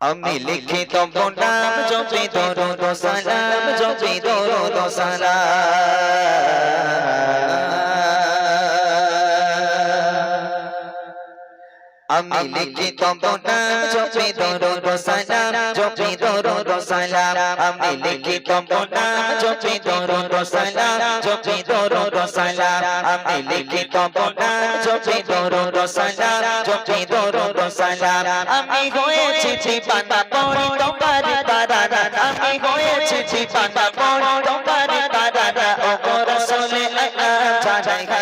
আমি লিখিত নাম জপি দরুদ ও সালাম জপি দরুদ ও আমি লিখিত নাম জপি দরুদ সালাম জপি দরুদ সালাম আমি লিখিত নাম জপি দরুদ সালাম জপি দরুদ সালাম আমি লিখিত নাম জপি দরুদ সালাম জপি দরুদ সালাম আমি হয়েছি ঠিকানা পড়ি তোমার তারা আমি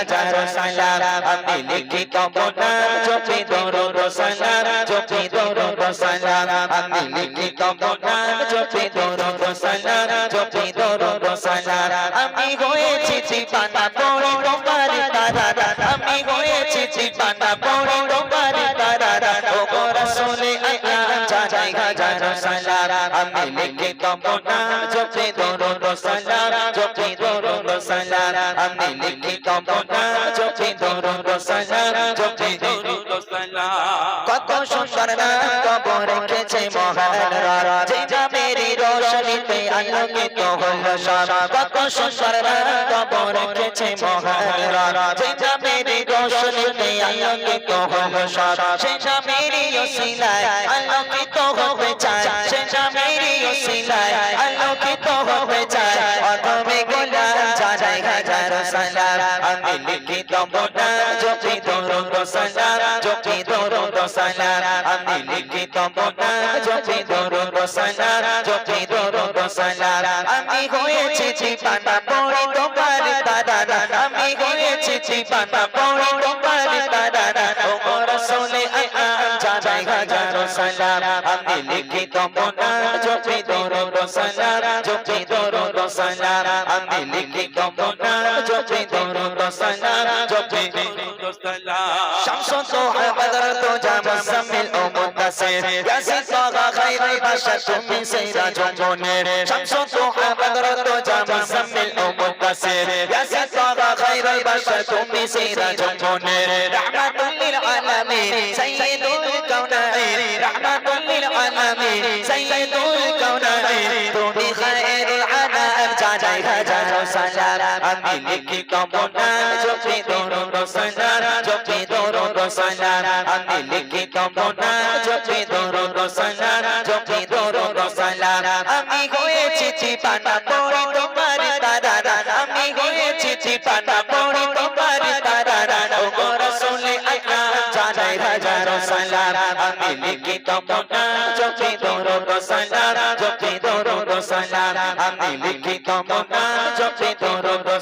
হাজার সালাম আমি লিখিত নাম জপি দরুদ সালাম জপি দরুদ সালাম আমি লিখিত নাম জপি দরুদ সালাম জপি দরুদ সালাম আমি হয়েছি ঠিকানা পড়ি তোমার তারা আমি হয়েছি ঠিকানা পড়ি তোমার তারা ও রাসূলে জানাই হাজার সালাম আমি লিখিত নাম জপি দরুদ সালাম জপি দরুদ সালাম আমি লিখিত নাম জপি দরুদ ও জপি দরুদ ও কত সুন্দর নাম কবর রেখেছে মহান যে জামেরি রোশনীতে আলোকিত হলো সব। কত সুন্দর নাম কবর রেখেছে মহান যে জামেরি রোশনীতে আলোকিত হলো সব। সে জামেরি ওসিলায় আলোকিত হবে চায় সে জামেরি ওসিলায় আলোকিত হবে চায় অদমে গোলাম লিখিত জপি দরুদ সালাম জপি দরুদ সালাম আমি লিখিত বোনা জপি দরুদ সালাম জপি দরুদ সালাম আমি হয়েছি ঠিকানা পড়ি তোমার তারা আমি হয়েছি ঠিকানা পড়ি তোমার তারা ও গো রাসূলে জানাই হাজার সালাম আমি লিখিত বোনা জপি দরুদ সালাম সালাম আমি লিখি কমনা জপি দরুদ সালাম জপি দরুদ সালাম شمس ضحى بدرت جام الزمل او مدسر يا سيطاغ خير البشر من سيراج منير شمس ضحى بدرت جام الزمل او مدسر يا سيطاغ خير البشر من سيراج منير رحمة للعالمين سيد الكونين رحمة للعالمين سيد الكونين توني خير العالم جاجاي هجر سلام আমি লিখিত মনা জপি দরুদ ও সালাম জপি দরুদ ও সালাম আমি লিখিত মনা, জপি ও সালাম জপি ও সালাম আমি হয়েছি ঠিকানা পড়ি তোমার তারা আমি হয়েছি ঠিকানা পড়ি তোমার তারা ও রাসূলে জানাই হাজার সালাম আমি লিখিত মনা, জপি ও সালাম জপি ও সালাম আমি লিখিত মনা, জপি দরুদ ও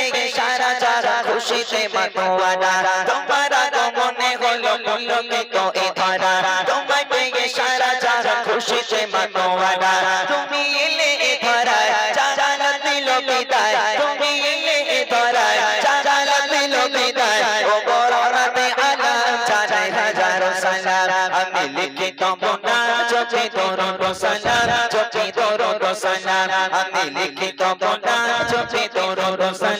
তোমায় সারা যারা খুশিতে মাতোয়ারা। তোমার আগমনে হলো পুলকিত এ ধরা। তোমায় পেয়ে সারা যারা খুশিতে মাতোয়ারা। তুমি এলে এ ধরা জানালা দিল বিদায়। তুমি এলে এ ধরা জানালা দিল বিদায়। ও বড়রাতে আলাম জানাই হাজার সালাম। আমি লিখিত মোনা দরুদ ও সালাম জপি দরুদ সালাম। আমি লিখিত মোনা দরুদ ও সালাম।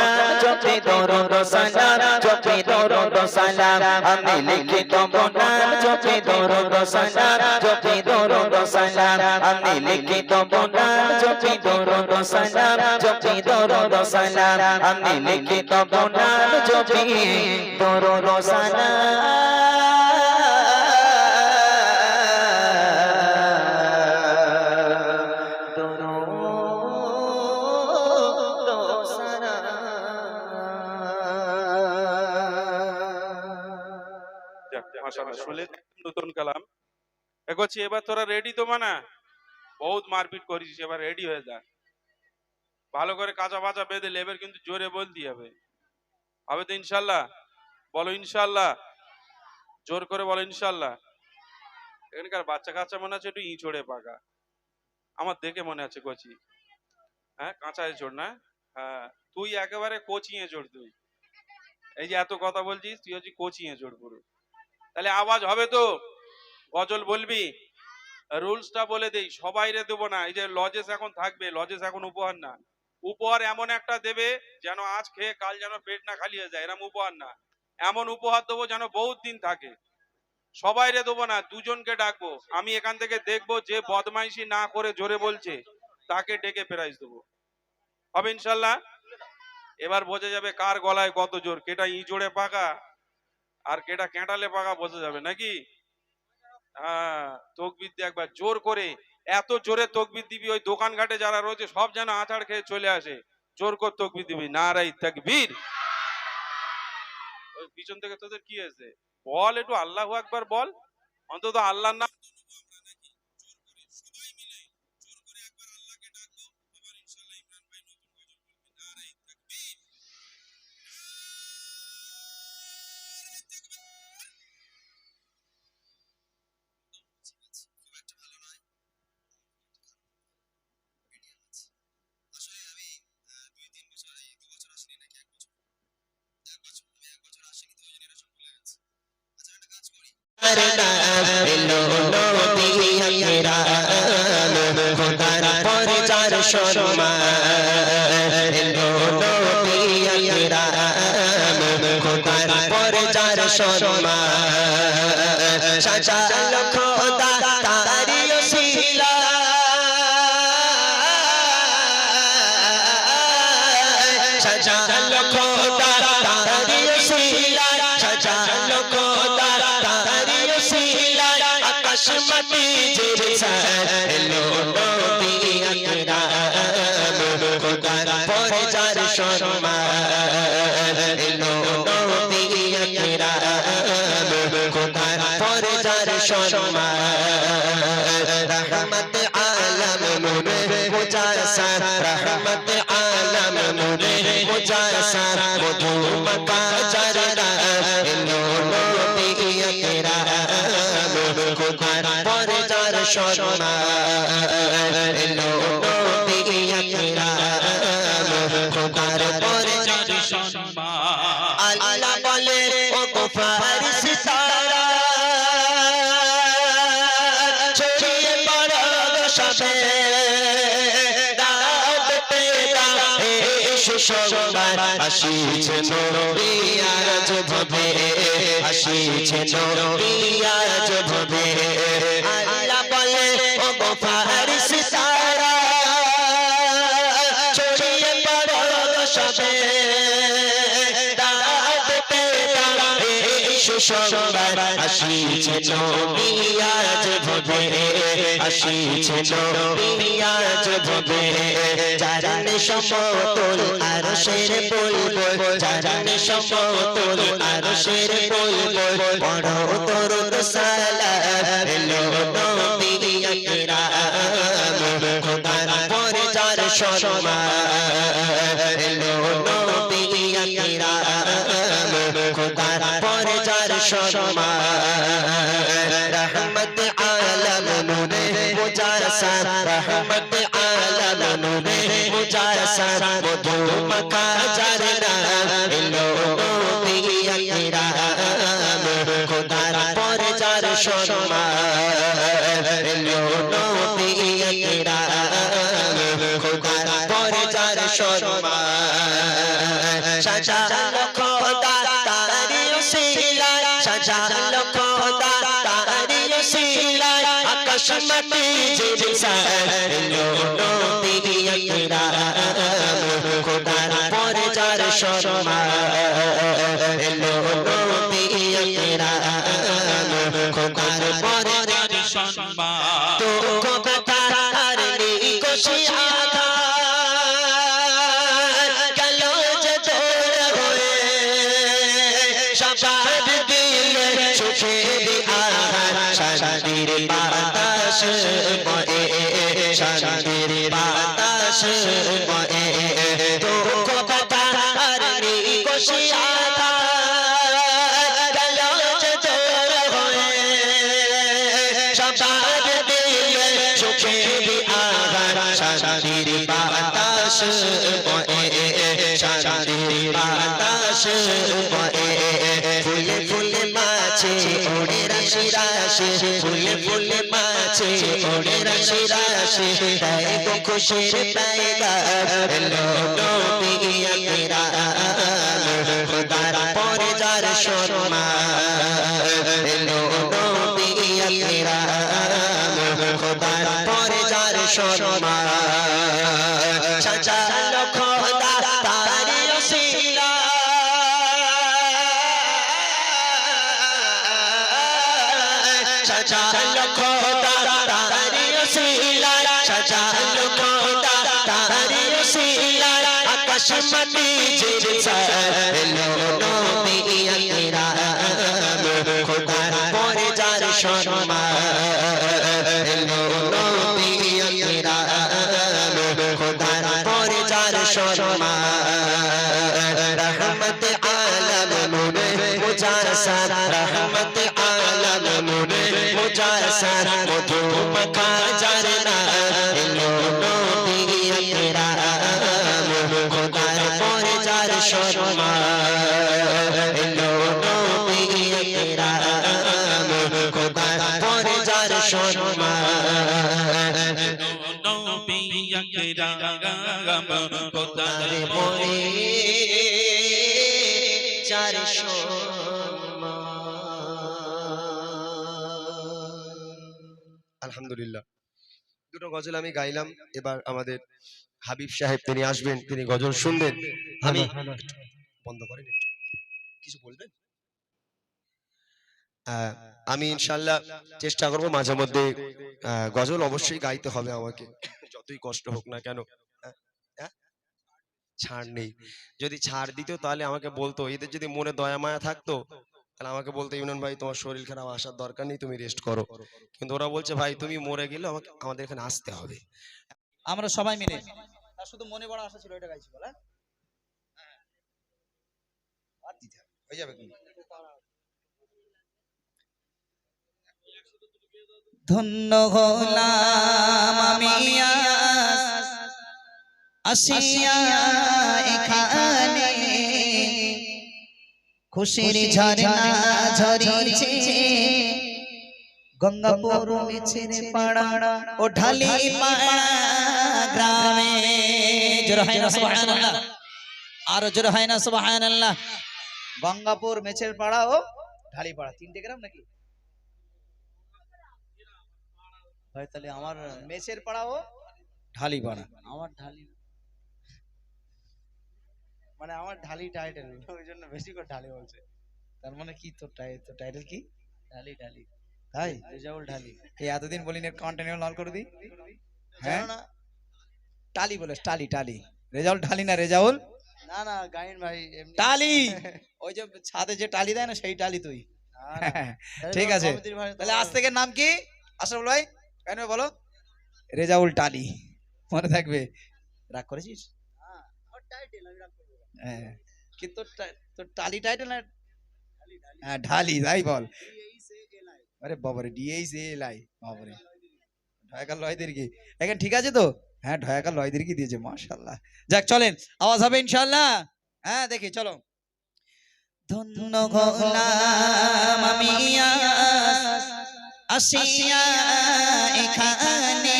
জপি দরুদ সালাম জপি দরুদ সালাম আমি লিখিত মোনা জপি দরুদ ও সালাম জপি দরুদ সালাম আমি লিখিত মোনা জপি দরুদ ও সালাম জপি দরুদ সালাম আমি লিখিত মোনা জপি দরুদ ও সালাম মাশাআল্লাহ, শুনলে নতুন কালাম। এগোচ্ছি এবার তোরা রেডি তো মানা? বহুত মারপিট করিস এবার রেডি হয়ে যা। ভালো করে কাঁচা বাচা বেঁধে লেবের কিন্তু জোরে বলতে হবে। হবে তো ইনশাল্লাহ। বলো ইনশাল্লাহ। জোর করে বলো ইনশাল্লাহ। এখানকার বাচ্চা কাচ্চা মনে আছে একটু ইঁচড়ে পাকা। আমার দেখে মনে আছে কচি। হ্যাঁ কাঁচা এঁচড় না? হ্যাঁ তুই একেবারে কোচিং এঁচড় তুই। এই যে এত কথা বলছিস তুই হচ্ছিস কোচিং এ চোর পুরো। তাহলে আওয়াজ হবে তো? গজল বলবি? রুলসটা বলে দেই, সবাই রে দেবো না। এই যে লজেস এখন থাকবে, লজেস এখন উপহার না। উপহার এমন একটা দেবে যেন আজ খেয়ে কাল যেন পেট না খালি হয়ে যায়, এরম উপহার না। এমন উপহার দেবো যেন বহুত দিন থাকে। সবাই রে দেবো না, দুজনকে ডাকবো। আমি এখান থেকে দেখব যে বদমাইশি না করে জোরে বলছে, তাকে ডেকে প্রাইজ দেবো। হবে ইনশাল্লাহ? এবার বোঝা যাবে কার গলায় কত জোর, কেটা ইঁচড়ে পাকা? আর কেটা কেটালে পাকা বোঝা যাবে, নাকি? হ্যাঁ তকবির দিয়ে একবার জোর করে, এত জোরে তকবির দিবি, ওই দোকান ঘাটে যারা রয়েছে, সব যেন আছাড় খেয়ে চলে আসে। জোর করে তকবির দিবি, নারাই তাকবীর। ওই পিছন থেকে তোদের কি হয়েছে? বল একটু, আল্লাহ একবার বল। অন্তত আল্লাহর নাম সাজালো রহমত আলম নূরে মুজাসা রহমত আলম নূরে মুজাসা মধু মকা জরনা এলো নবী আকরাম খোদার পরে যার সম্মান এলো এসো সোমবার আসিছে নবী আজ ভবে আসিছে নবী আজ ভবে। সোমবার আসিছে নবী আজ ভবে আসিছে নবী আজ ভবে জারানে সমতল আর শের বলব জারানে সমতল আর শের বলব পড়ো তরুণ সালাম সাজালো খোদা তারি উসিলা সাজালো খোদা তারি উসিলা আকাশ মাটি জিরিসা এলো নবী আকরাম খোদার পরে যার সম্মান এলো নবী আকরাম খোদার পরে যার সম্মান তো কথা আর নেই সবার রাশি ফুলে ফুলে মাছে ওড়ে রাশি রাশে, তাই তো খুশির পায়গা এলো নবী আকরাম খোদার পরে যার সম্মান। আকরাম খোদার পরে যার সম্মান খোদার পরে যার সম্মান রহমত আলম মুনে মুজাসার রহমত আলম মুনে মুজাসার মধু মখা জারনা এলো মরে আলহামদুলিল্লাহ। দুটো গজল আমি গাইলাম এবার আমাদের হাবিব সাহেব তিনি আসবেন তিনি গজল শুনবেন। আমি বন্ধ করেন একটু। কিছু বলবেন? আমি ইনশাল্লাহ চেষ্টা করব মাঝে মধ্যে গজল অবশ্যই গাইতে হবে আমাকে। যতই কষ্ট হোক না কেন হ্যাঁ? হ্যাঁ? ছাড় নেই। যদি ছাড় দিত তাহলে আমাকে বলতো এদের যদি মনে দয়া মায়া থাকতো তাহলে আমাকে বলতো ইমরান ভাই তোমার শরীর খারাপ আসার দরকার নেই তুমি রেস্ট করো। কিন্তু ওরা বলছে ভাই তুমি মরে গেলে আমাকে আমাদের এখানে আসতে হবে। আমরা সবাই মিলে। শুধু মনে বড় আশা ছিল এটা গাইছি বলা আর দিতে হবে, হয়ে যাবে কিন্তু। ধন্য হলাম আমি আসিয়া এখানে। খুশির ঝরনা ঝরিছে। গঙ্গাপুর মিছিল পাড়া ও ঢালি পাড়া গ্রামে। জোর হয় না সুবহানাল্লাহ। আর জোর হয় না সুবহানাল্লাহ। গঙ্গাপুর মেছের পাড়া ও ঢালি পাড়া। তিনটে গ্রাম নাকি? ভাই তাহলে আমার পাড়া ও ঢালি পাড়া আমার ঢালি মানে আমার ঢালি টাইটেল ওই জন্য বেশি করে ঢালি বলছে। তার মানে কি তোর তোর টাইটেল কি? ঢালি ঢালি। তাই? রেজাউল ঢালি। এই এতদিন বলি নেট কন্টিনিউ লাল করে দিই। হ্যাঁ? টালি বলে টালি টালি। রেজাউল ঢালি না রেজাউল? না না গাইন ভাই টালি! ওই যে ছাদে যে টালি দেয় না সেই টালি তুই। ঠিক আছে। তাহলে আজ থেকে নাম কি? আশরাফুল ভাই? কেন বলো? রেজাউল টালি। মনে থাকবে। রাগ করেছিস? হ্যাঁ কি তোর টালি টাইটেল না? হ্যাঁ ঢালি তাই বল। আরে বাবারে ডিএইচ বাবারে। ঢয়াকার লয়দের কি এখন ঠিক আছে তো? হ্যাঁ ঢয়াকার লয়দের কি দিয়েছে মাশাআল্লাহ। যাক চলেন। আওয়াজ হবে ইনশাআল্লাহ। হ্যাঁ দেখি চলো। ধন্য গোলাম আমি আসিয়া এখানে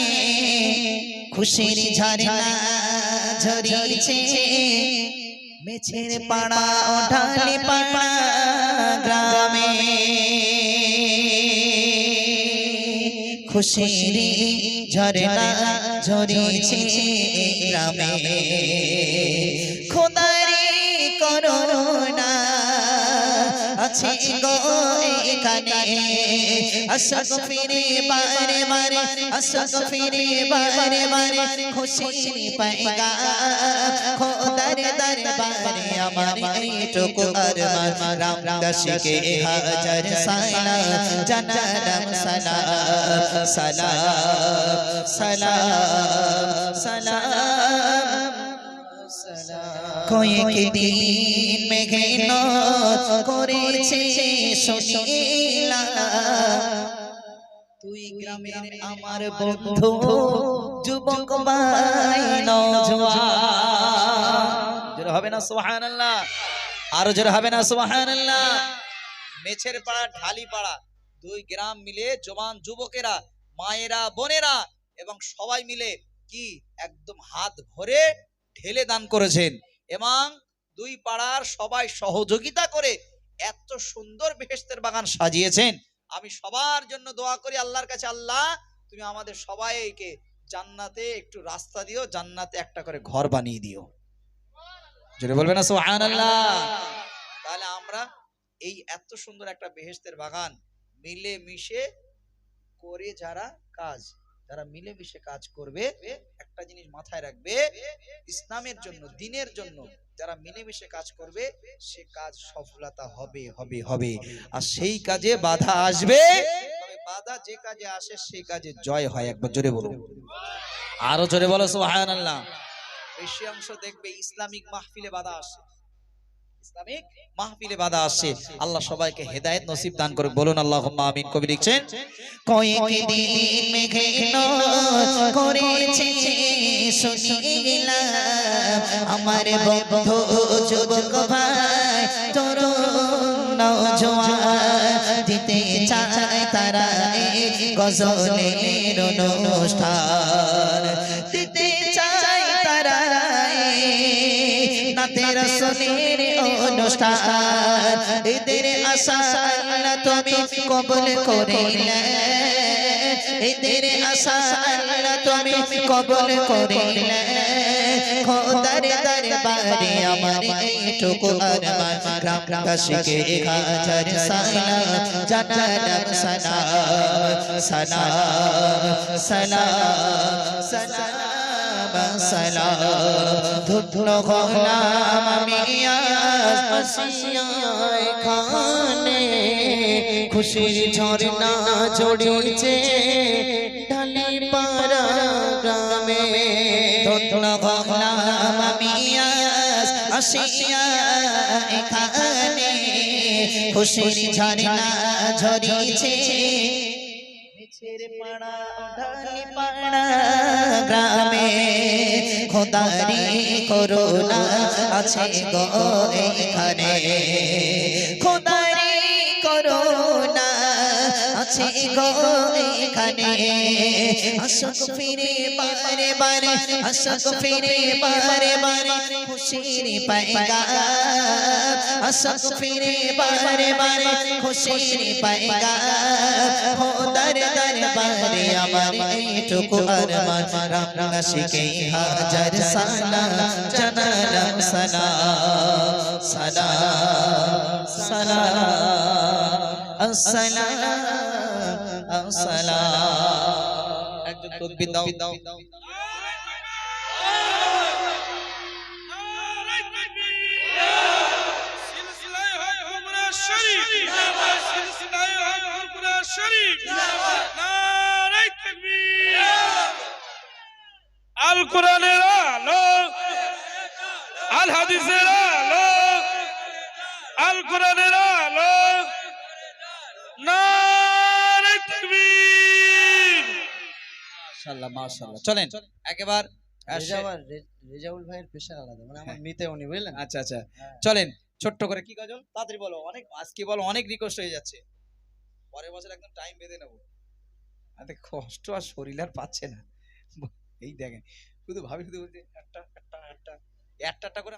খুশির ঝরনা ঝরিছে। মেছের পাড়া ও পাড়া গ্রামে। খুশির ঝরনা ঝরিছে গ্রামে। খোদারি করোনা আছে গো এখানে। আসক ফিরে বারে বারে। আসক ফিরে বারে বারে খুশির পাইগা। খোদার দরবারে আমার এইটুকু আরমান। রাম দাসকে হাজার সালা জানালাম কয়েকদিন মেঘেন করেছে সশীলা তুই গ্রামের আমার বন্ধু, যুবক ভাই নজওয়ান। হবে না, সুবহানাল্লাহ। হবে না, সুবহানাল্লাহ। মেছের পাড়া, ঢালি পাড়া, দুই গ্রাম মিলে জওয়ান যুবকেরা, মায়েরা, বোনেরা এবং সবাই মিলে কি একদম হাত ভরে ঢেলে দান করেছেন এবং দুই পাড়ার সবাই সহযোগিতা করে এত সুন্দর বেহেস্তের বাগান সাজিয়েছেন। আমি সবার জন্য দোয়া করি আল্লাহর কাছে, আল্লাহ তুমি আমাদের সবাইকে জান্নাতে একটু রাস্তা দিও, জান্নাতে একটা করে ঘর বানিয়ে দিও। জোরে বলবে না তাহলে আমরা এই এত সুন্দর একটা বেহেস্তের বাগান মিলে মিশে করে যারা কাজ যারা মিলে মিশে কাজ করবে, একটা জিনিস মাথায় রাখবে, ইসলামের জন্য, দিনের জন্য যারা মিলেমিশে কাজ করবে, সে কাজ সফলতা হবে হবে হবে। আর সেই কাজে বাধা আসবে বাধা যে কাজে আসে, সেই কাজে জয় হয়। একবার জোরে বলুন। আরও জোরে বলো, সুবহানাল্লাহ। বেশি অংশ দেখবে ইসলামিক মাহফিলে বাধা আসে। ইসলামিক মাহফিলে বাধা আসে। আল্লাহ সবাইকে হেদায়েত নসিব দান করে বলুন, আল্লাহুম্মা আমিন। কবি লিখছেন আমার দিতে চায় তারা গজলের অনুষ্ঠান। নাতে রসলের অনুষ্ঠান। এদের আশা আল্লাহ তুমি কবল করিলে। এদের আশা আল্লাহ তুমি কবল করিলে। খোদার দরবারে আমার এইটুকু আরমান। সালাম সালাম সালাম ধন্য হলাম আমি আসিয়ায় খানে খুশির ঝর্ণা জড়িয়েছে ঢালে পাড়া গ্রামে ধন্য হলাম আমি আসিয়া এখানে খুশির ঝর্ণা ঝরিয়েছে নিচের পাড়া ঢালি পাড়া গ্রামে খোদারি করোনা আছে গো এখানে। আছে গো এখানে আসক ফিরে বারে বারে আসক ফিরে বারে বারে খুশির পায়গা আসক ফিরে বারে বারে খুশির পায়গা খোদার দরবারে আমার এইটুকু আরমান রাম শিখে হাজার সালাম জানালাম সালাম সালাম আসসালাম আসসালাম একজন তকবীর দাও আল কোরআনের আলো আল হাদিসের আলো আল কোরআনের আলো। মাশাআল্লাহ মাশাআল্লাহ। চলেন একেবার রেজাউল ভাইয়ের পেশা আলাদা মানে আমার মিতে উনি বুঝলেন? আচ্ছা আচ্ছা। চলেন ছোট্ট করে কি গজল? তাড়াতাড়ি বলো অনেক আজকে বলো অনেক রিকোয়েস্ট হয়ে যাচ্ছে। পরের বছর একদম টাইম বেঁধে নেব। আরে কষ্ট আর শরীর আর পাচ্ছে না। এই দেখেন শুধু ভাবি শুধু বলছে একটা একটা একটা একটা একটা করে